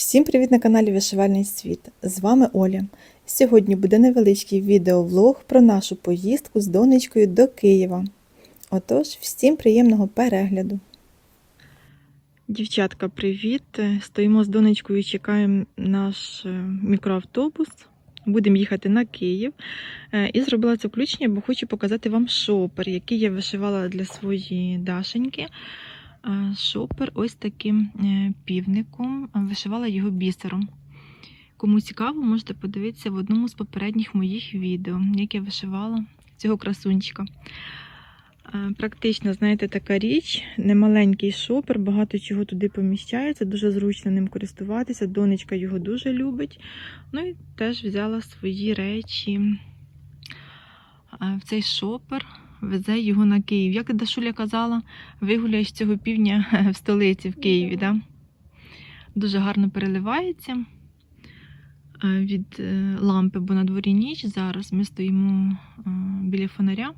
Всім привіт на каналі Вишивальний світ! З вами Оля. Сьогодні буде невеличкий відеовлог про нашу поїздку з донечкою до Києва. Отож, всім приємного перегляду. Дівчатка, привіт! Стоїмо з донечкою, чекаємо наш е, мікроавтобус. Будемо їхати на Київ. Е, І зробила це включення, бо хочу показати вам шопер, який я вишивала для своєї Дашеньки. Шопер ось таким е, півником. Вишивала його бісером. Кому цікаво, можете подивитися в одному з попередніх моїх відео, як я вишивала цього красунчика. Практично, знаєте, така річ, немаленький шопер, багато чого туди поміщається, дуже зручно ним користуватися. Донечка його дуже любить. Ну і теж взяла свої речі в цей шопер, везе його на Київ. Як Дашуля казала, вигуляєш цього півдня в столиці в Києві. Да? Дуже гарно переливається е, від е, лампи, бо на дворі ніч. Зараз ми стоїмо е, біля фонаря.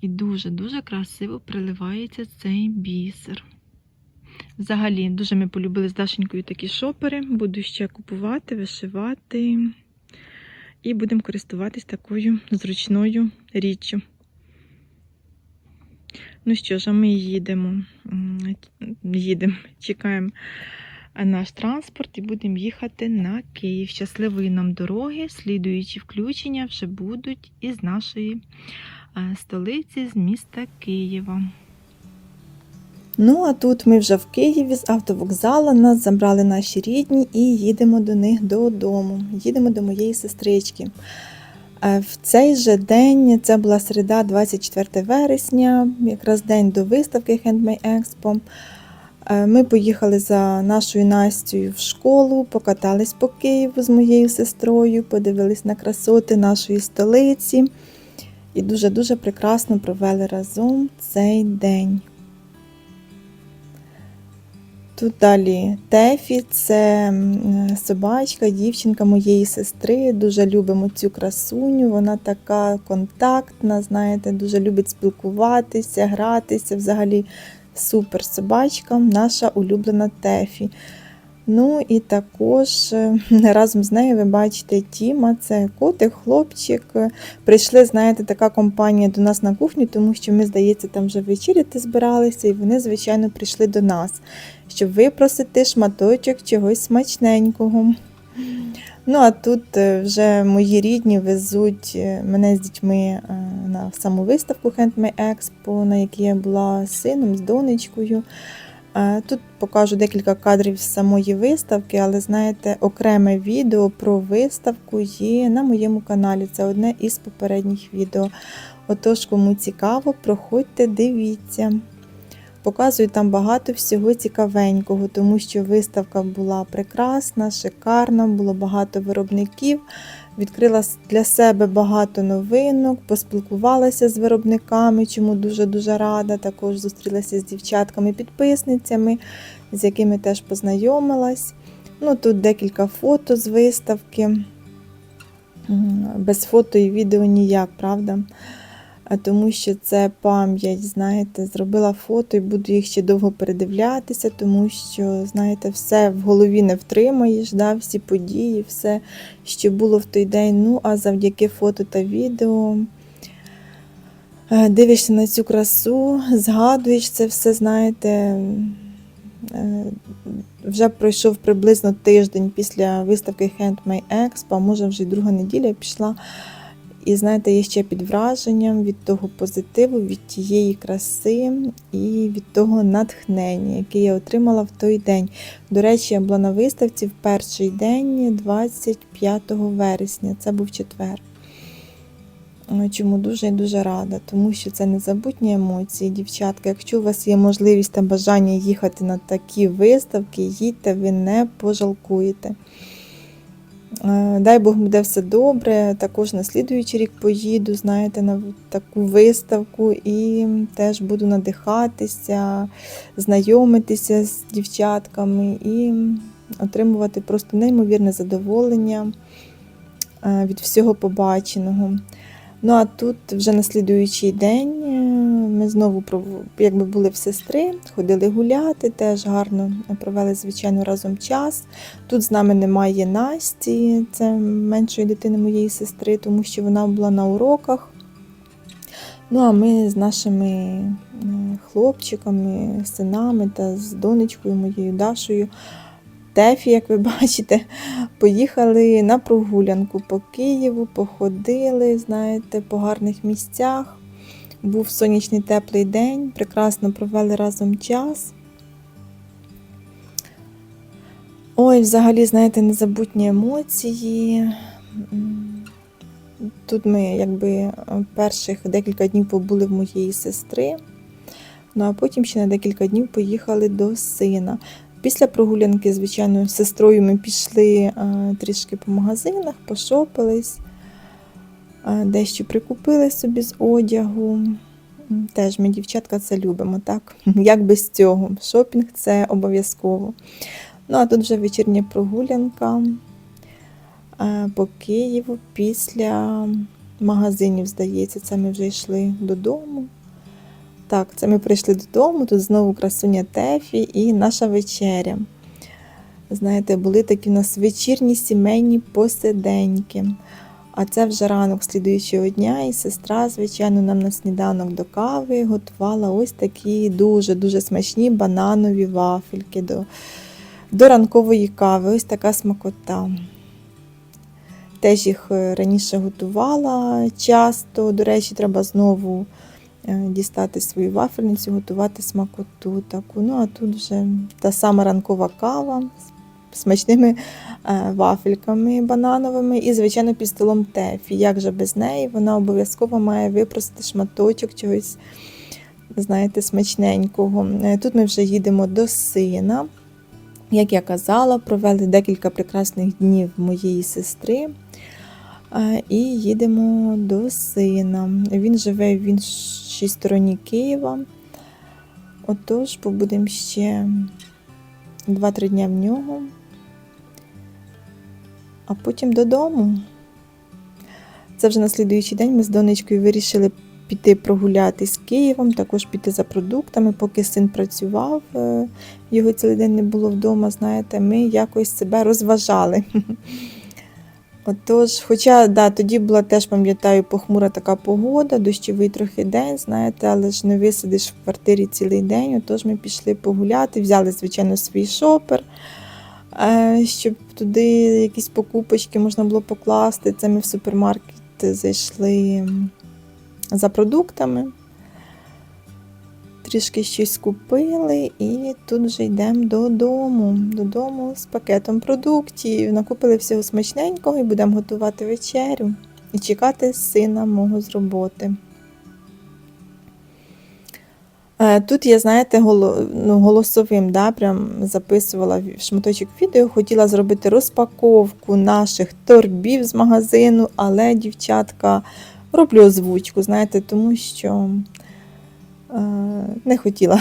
І дуже-дуже красиво приливається цей бісер. Взагалі, дуже ми полюбили з Дашенькою такі шопери. Буду ще купувати, вишивати. І будемо користуватись такою зручною річчю. Ну що ж, а ми їдемо, їдемо, чекаємо наш транспорт і будемо їхати на Київ. Щасливої нам дороги, слідуючі включення вже будуть із нашої е, столиці, з міста Києва. Ну, а тут ми вже в Києві з автовокзалу нас забрали наші рідні і їдемо до них додому. Їдемо до моєї сестрички. Е, В цей же день, це була середа, 24 вересня, якраз день до виставки Handmade Expo. Е, Ми поїхали за нашою Настю в школу, покатались по Києву з моєю сестрою, подивились на красоти нашої столиці і дуже-дуже прекрасно провели разом цей день. Тут далі Тефі, це собачка, дівчинка моєї сестри. Дуже любимо цю красуню. Вона така контактна, знаєте, дуже любить спілкуватися, гратися. Взагалі супер собачка, наша улюблена Тефі. Ну і також е, разом з нею ви бачите Тіма, це котик, хлопчик. Прийшли, знаєте, така компанія до нас на кухню, тому що ми, здається, там вже вечеряти збиралися, і вони, звичайно, прийшли до нас, щоб випросити шматочок чогось смачненького. Ну, а тут е, вже мої рідні везуть е, мене з дітьми на саму виставку Handmade Expo, на якій я була з сином, з донечкою. Е, Тут покажу декілька кадрів з самої виставки, але знаєте, окреме відео про виставку є на моєму каналі. Це одне із попередніх відео. Отож, кому цікаво, проходьте, дивіться. Показую там багато всього цікавенького, тому що виставка була прекрасна, шикарна, було багато виробників. Відкрила для себе багато новинок, поспілкувалася з виробниками, чому дуже-дуже рада. Також зустрілася з дівчатками-підписницями, з якими теж познайомилась. Ну, тут декілька фото з виставки. Без фото і відео ніяк, правда? А тому що це пам'ять, знаєте, зробила фото і буду їх ще довго передивлятися, тому що, знаєте, все в голові не втримаєш, да, всі події, все, що було в той день. Ну, а завдяки фото та відео е, дивишся на цю красу, згадуєш це все, знаєте. е, Вже пройшов приблизно тиждень після виставки Handmade Expo, може вже й друга неділя пішла. І знаєте, я ще під враженням від того позитиву, від тієї краси і від того натхнення, яке я отримала в той день. До речі, я була на виставці в перший день, 25 вересня, це був четвер. Е, Чому дуже і дуже рада, тому що це незабутні емоції, дівчатка. Якщо у вас є можливість та бажання їхати на такі виставки, їдьте, ви не пожалкуєте. Е, Дай Бог буде все добре. Також на слідуючий рік поїду, знаєте, на таку виставку і теж буду надихатися, знайомитися з дівчатками і отримувати просто неймовірне задоволення е, від всього побаченого. Ну а тут вже на слідуючий день е, ми знову якби були в сестри, ходили гуляти, теж гарно провели, звичайно, разом час. Тут з нами немає Насті, це меншої дитини моєї сестри, тому що вона була на уроках. Ну, а ми з нашими е, хлопчиками, синами та з донечкою моєю Дашою. Тефі, як ви бачите, поїхали на прогулянку по Києву, походили, знаєте, по гарних місцях. Був сонячний теплий день, прекрасно провели разом час. Ой, взагалі, знаєте, незабутні емоції. Тут ми якби перших декілька днів побули в моєї сестри, ну а потім ще на декілька днів поїхали до сина. Після прогулянки, звичайно, з сестрою ми пішли е, трішки по магазинах, пошопились, дещо прикупили собі з одягу. Теж ми, дівчатка, це любимо, так? Як без цього? Шопінг це обов'язково. Ну, а тут вже вечірня прогулянка е, по Києву після магазинів, здається, це ми вже йшли додому. Так, це ми прийшли додому, тут знову красуня Тефі і наша вечеря. Знаєте, були такі у нас вечірні сімейні посиденьки. А це вже ранок слідуючого дня, і сестра, звичайно, нам на сніданок до кави готувала ось такі дуже-дуже смачні бананові вафельки до, до ранкової кави. Ось така смакота. Теж їх е, раніше готувала часто. До речі, треба знову е, дістати свою вафельницю, готувати смакоту таку. Ну, а тут вже та сама ранкова кава смачними е, вафельками банановими і, звичайно, під столом тефі. Як же без неї? Вона обов'язково має випросити шматочок чогось, знаєте, смачненького. Е, Тут ми вже їдемо до сина. Як я казала, провели декілька прекрасних днів моєї сестри. Е, І їдемо до сина. Він живе в іншій стороні Києва. Отож, побудемо ще 2-3 дня в нього, а потім додому. Це вже на слідуючий день ми з донечкою вирішили піти прогуляти з Києвом, також піти за продуктами, поки син працював, е, його цілий день не було вдома, знаєте, ми якось себе розважали. Отож, хоча да, тоді була теж, пам'ятаю, похмура така погода, дощовий трохи день, знаєте, але ж не висидиш в квартирі цілий день. Отож ми пішли погуляти, взяли, звичайно, свій шопер, щоб туди якісь покупочки можна було покласти. Це ми в супермаркет зайшли за продуктами. Трішки щось купили, і тут вже йдемо додому. Додому з пакетом продуктів. Накупили всього смачненького і будемо готувати вечерю і чекати сина мого з роботи. Е, Тут я, знаєте, ну, голосовим да, прям записувала шматочок відео, хотіла зробити розпаковку наших торбів з магазину, але, дівчатка, роблю озвучку, знаєте, тому що е, не хотіла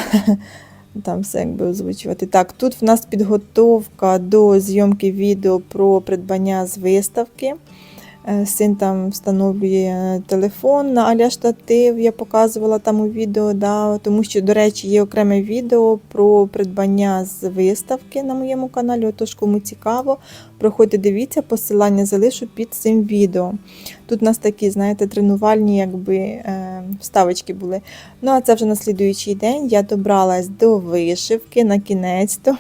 там все якби озвучувати. Так, тут в нас підготовка до зйомки відео про придбання з виставки. Е, Син там встановлює телефон на аля штатив, я показувала там у відео, да, тому що, до речі, є окреме відео про придбання з виставки на моєму каналі. Отож, кому цікаво, проходьте, дивіться, посилання залишу під цим відео. Тут у нас такі, знаєте, тренувальні якби, е, вставочки були. Ну, а це вже на слідуючий день я добралась до вишивки на кінець-то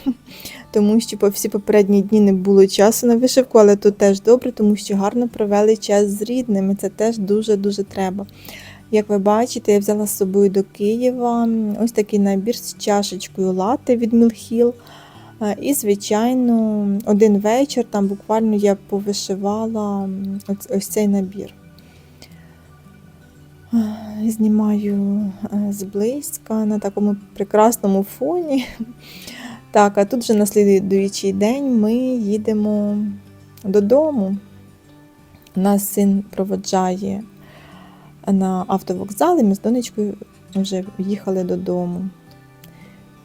тому що по всі попередні дні не було часу на вишивку, але тут теж добре, тому що гарно провели час з рідними. Це теж дуже-дуже треба. Як ви бачите, я взяла з собою до Києва ось такий набір з чашечкою лати від Мілхіл. І, звичайно, один вечір там буквально я повишивала ось, цей набір. Знімаю е, зблизька на такому прекрасному фоні. Так, а тут вже на слідуючий день ми їдемо додому. Нас син проводжає на автовокзал, і ми з донечкою вже їхали додому.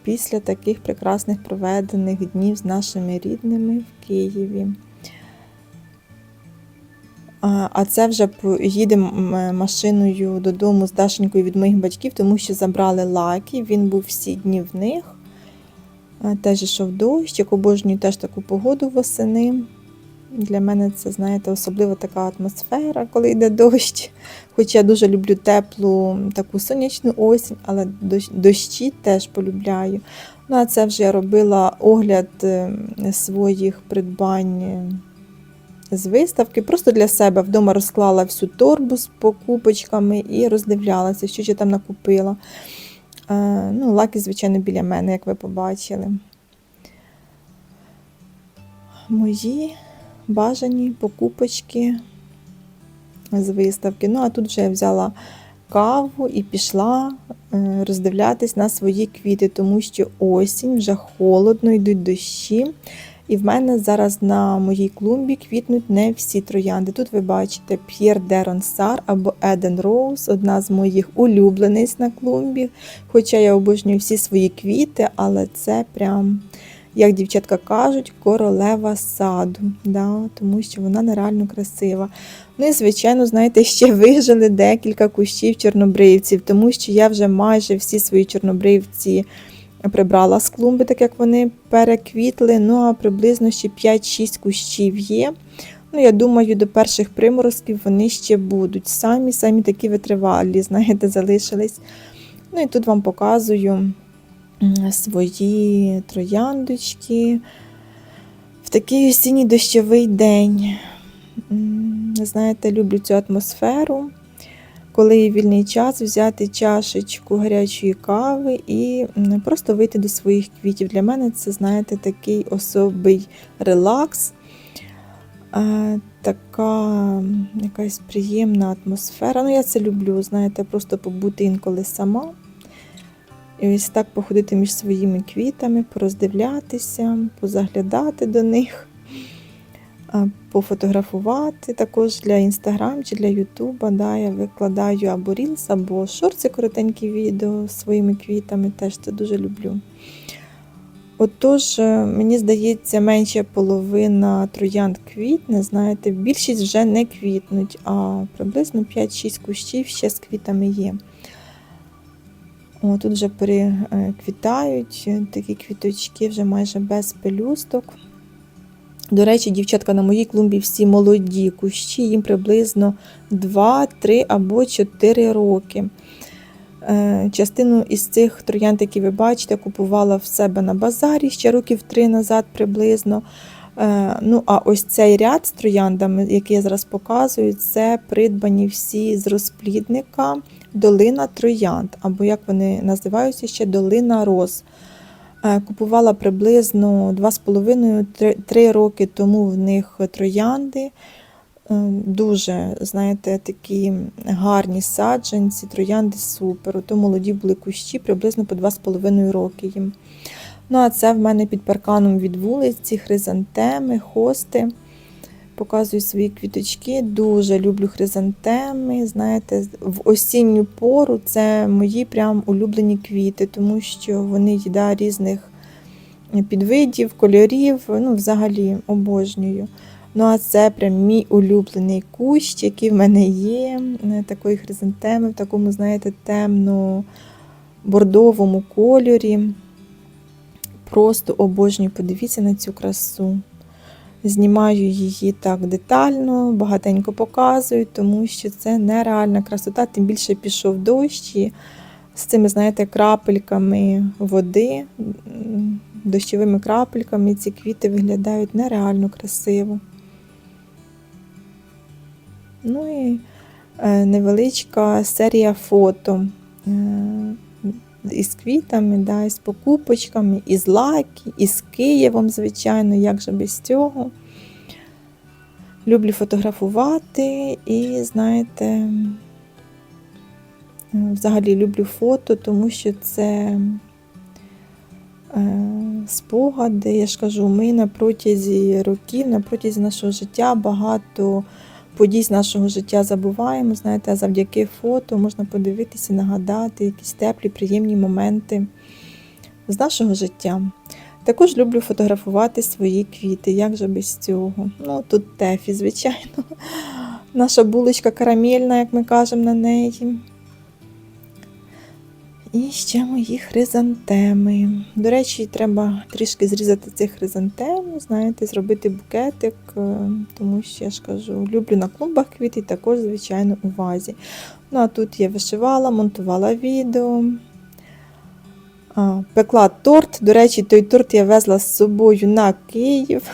Після таких прекрасних проведених днів з нашими рідними в Києві. А це вже їдемо машиною додому з Дашенькою від моїх батьків, тому що забрали лаки. Він був всі дні в них. Теж йшов дощ, як обожнюю теж таку погоду восени. Для мене це, знаєте, особлива така атмосфера, коли йде дощ. Хоч я дуже люблю теплу таку сонячну осінь, але дощі теж полюбляю. Ну, а це вже я робила огляд е, своїх придбань е, з виставки. Просто для себе вдома розклала всю торбу з покупочками і роздивлялася, що я там накупила. Е, Ну, лаки, звичайно, біля мене, як ви побачили. Мої бажані покупочки з виставки. Ну, а тут вже я взяла каву і пішла е, роздивлятись на свої квіти, тому що осінь, вже холодно, йдуть дощі. І в мене зараз на моїй клумбі квітнуть не всі троянди. Тут ви бачите П'єр де Ронсар або Еден Роуз, одна з моїх улюблениць на клумбі. Хоча я обожнюю всі свої квіти, але це прям, як дівчатка кажуть, королева саду, да, тому що вона нереально красива. Ну і, звичайно, знаєте, ще вижили декілька кущів чорнобривців, тому що я вже майже всі свої чорнобривці прибрала з клумби, так як вони переквітли. Ну а приблизно ще 5-6 кущів є. Ну, я думаю, до перших приморозків вони ще будуть. Самі самі такі витривалі, знаєте, залишились. Ну і тут вам показую свої трояндочки в такий осінній дощовий день. Знаєте, люблю цю атмосферу. Коли є вільний час, взяти чашечку гарячої кави і просто вийти до своїх квітів. Для мене це, знаєте, такий особий релакс, така якась приємна атмосфера. Ну, я це люблю, знаєте, просто побути інколи сама. І ось так походити між своїми квітами, пороздивлятися, позаглядати до них, пофотографувати також для Інстаграм чи для Ютуба. Да, я викладаю або Рілс, або шорти, коротенькі відео з своїми квітами, теж це дуже люблю. Отож, е, мені здається, менше половина троянд квітне, знаєте, більшість вже не квітнуть, а приблизно 5-6 кущів ще з квітами є. О, тут вже переквітають е, такі квіточки вже майже без пелюсток. До речі, дівчатка на моїй клумбі всі молоді кущі, їм приблизно 2, 3 або 4 роки. Е, Частину із цих троянд, які ви бачите, купувала в себе на базарі ще років 3 назад приблизно. Е, Ну, а ось цей ряд з трояндами, який я зараз показую, це придбані всі з розплідника Долина Троянд, або як вони називаються ще Долина Роз. Е, Купувала приблизно 2,5-3 роки тому в них троянди. Е, Дуже, знаєте, такі гарні саджанці, троянди супер. То молоді були кущі, приблизно по 2,5 роки їм. Ну, а це в мене під парканом від вулиці, хризантеми, хости. Показую свої квіточки. Дуже люблю хризантеми. Знаєте, в осінню пору це мої прям улюблені квіти, тому що вони їда різних підвидів, кольорів. Ну, взагалі обожнюю. Ну, а це прям мій улюблений кущ, який в мене є. е, Такої хризантеми, в такому, знаєте, темно-бордовому кольорі. Просто обожнюю, подивіться на цю красу. Знімаю її так детально, багатенько показую, тому що це нереальна красота, тим більше пішов дощ і з цими, знаєте, крапельками води, дощовими крапельками ці квіти виглядають нереально красиво. Ну і е, невеличка серія фото е, із квітами, да, із покупочками, із лаки, із Києвом, звичайно, як же без цього. Люблю фотографувати і, знаєте, е, взагалі люблю фото, тому що це е, спогади, я ж кажу, ми на протязі років, на протязі нашого життя багато подій з нашого життя забуваємо. Знаєте, а завдяки фото можна подивитися, нагадати якісь теплі, приємні моменти з нашого життя. Також люблю фотографувати свої квіти, як же без цього. Ну, тут тефі, звичайно. Наша булочка карамельна, як ми кажемо на неї. І ще мої хризантеми. До речі, треба трішки зрізати цих хризантем, знаєте, зробити букетик, е, тому що я ж кажу, люблю на клумбах квіти, також, звичайно, у вазі. Ну а тут я вишивала, монтувала відео. Пекла торт. До речі, той торт я везла з собою на Київ.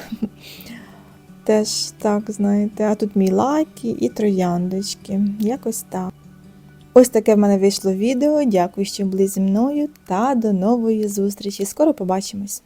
Теж так, знаєте, а тут мій лакі і трояндочки. Якось так. Ось таке в мене вийшло відео. Дякую, що були зі мною та до нової зустрічі. Скоро побачимось!